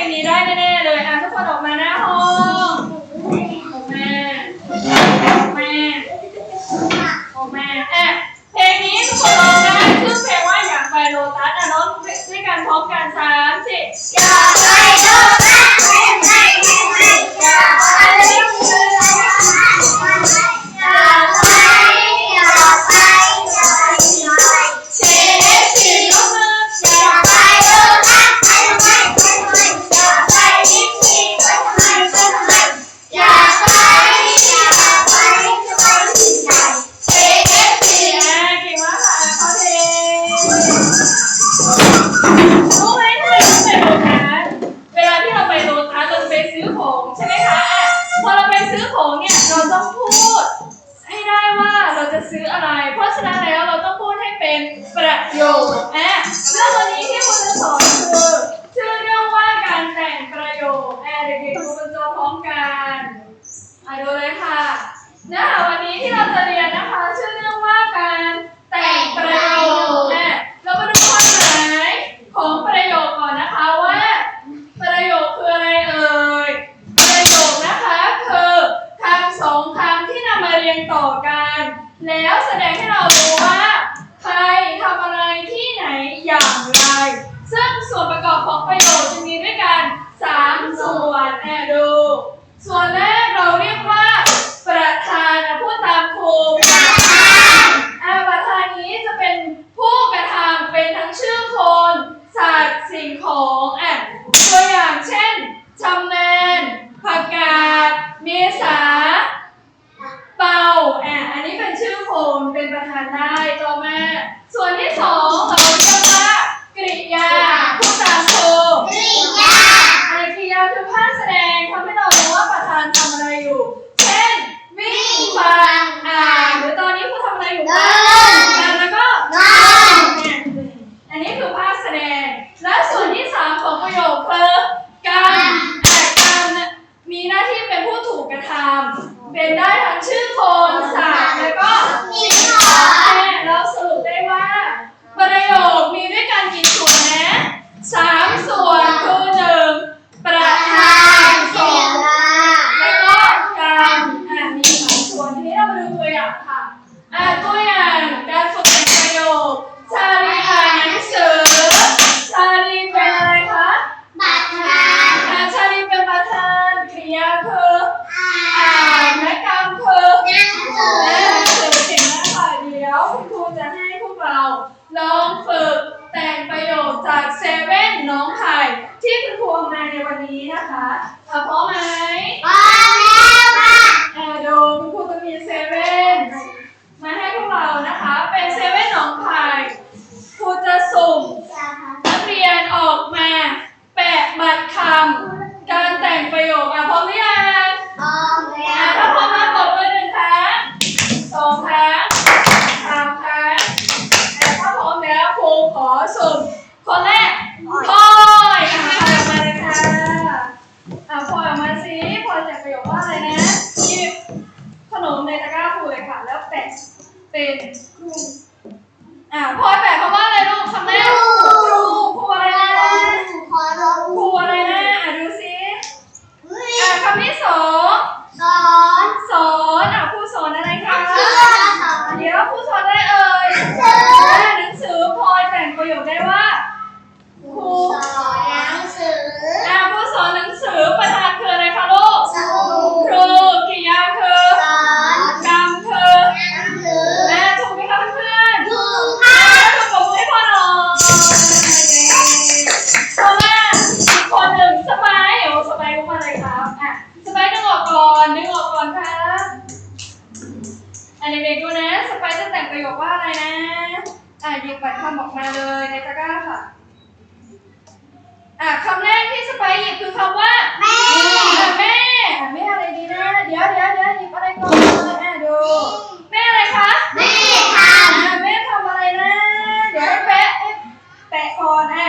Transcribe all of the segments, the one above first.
ลงนี้ได้แน่ๆเลยอะทุกคนออกมานะ เป็นครูอ่าพอไป อันเด็กๆดูนะสไปจะแต่งประโยคว่าอะไรนะ อ่าหยิบบัตรคำออกมาเลยในตะกร้าค่ะ อ่าคำแรกที่สไปหยิบคือคำว่าแม่แม่แม่อะไรดีนะ เดี๋ยวเดี๋ยวเดี๋ยวหยิบอะไรก่อนอะดูแม่อะไรคะแม่ทำอะแม่ทำอะไรนะ เดี๋ยวแปะแปะก่อนอะ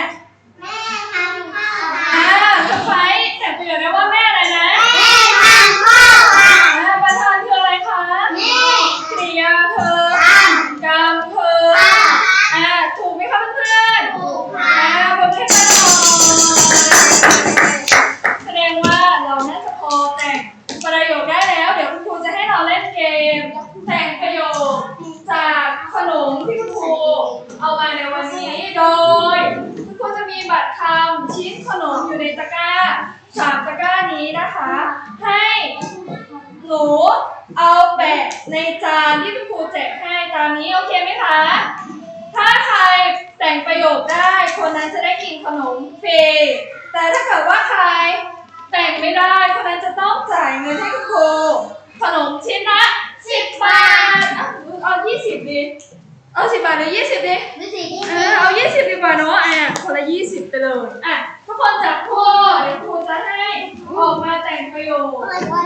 ชิ้นละสิบบาทเอายี่สิบดีเอาสิบบาทหรือยี่สิบดิเออเอายี่สิบดีกว่าเนาะไอ้อะคนละยี่สิบไปเลยอะทุกคนจับคู่เดี๋ยวครูจะให้ออกมาแต่งประโยค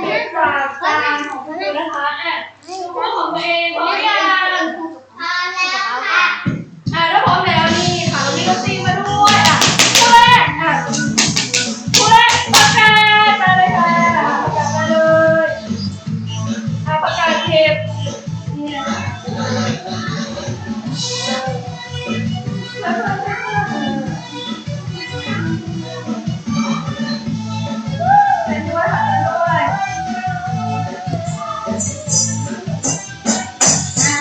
เรีกจากตานของคุณนะคะแอ่ครูของตัวเองพร้อมยังพร้อมแล้วค่ะอะแล้วพร้อมแล้ว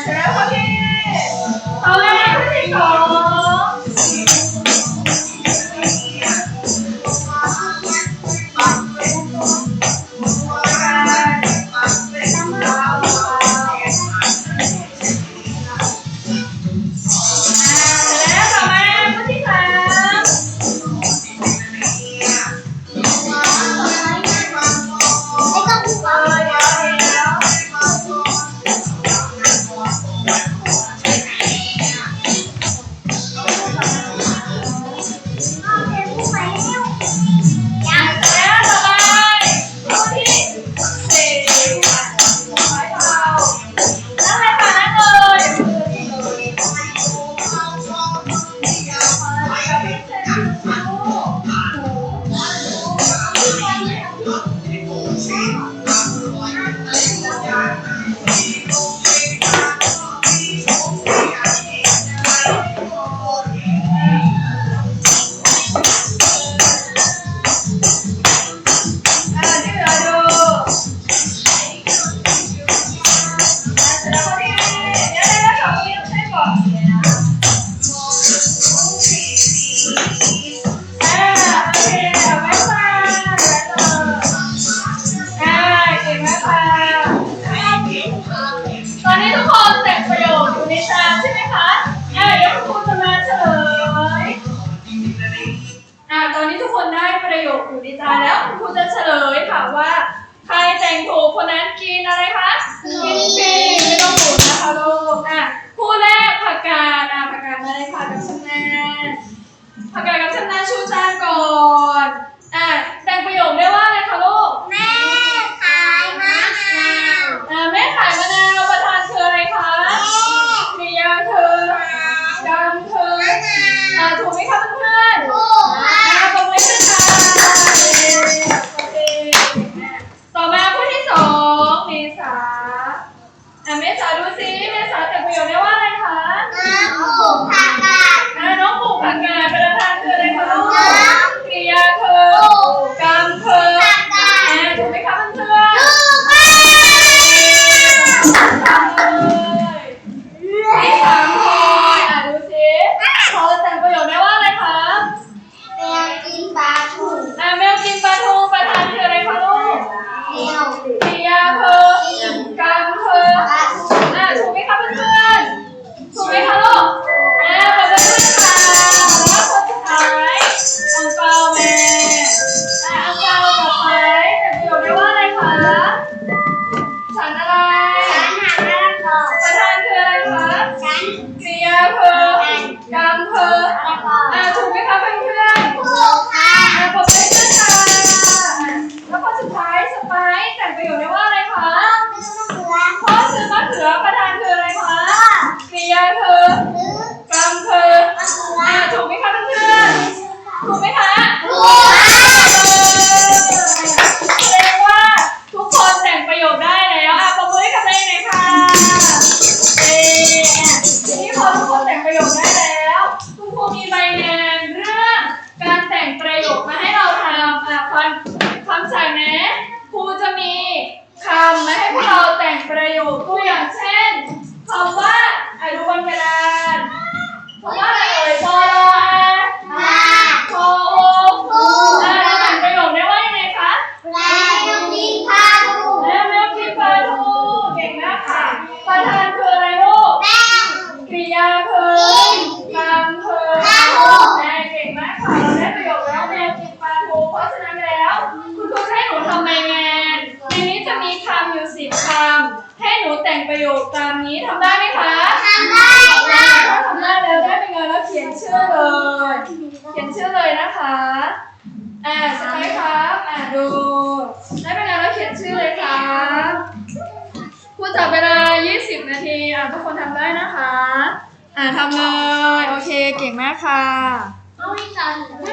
แล้วโอเคตอนแรกที่สอ ตอนนี้ทุกคนได้ประโยคอยู่ในใจแล้วคุณจะเฉลยค่ะว่า ใครแต่งถูกคนนั้นกินอะไรคะ กินฟรีไม่ต้องหมุนนะคะลูกอะคู่แรกผักกาดอะผักกาดอะไรคะกับชำนาผักกาดกับชำนาชูจานก่อนอะแต่งประโยคได้ว่าอะไรคะลูก รัประธานคืออะไรคะกริยาคือกรรมคืออ่าถูกไหมคะเพื่อนถูกไหมคะาทีอะทุกคนทำได้นะคะ อะทำเลย โอเค เก่งมากค่ะ เอาอีกาม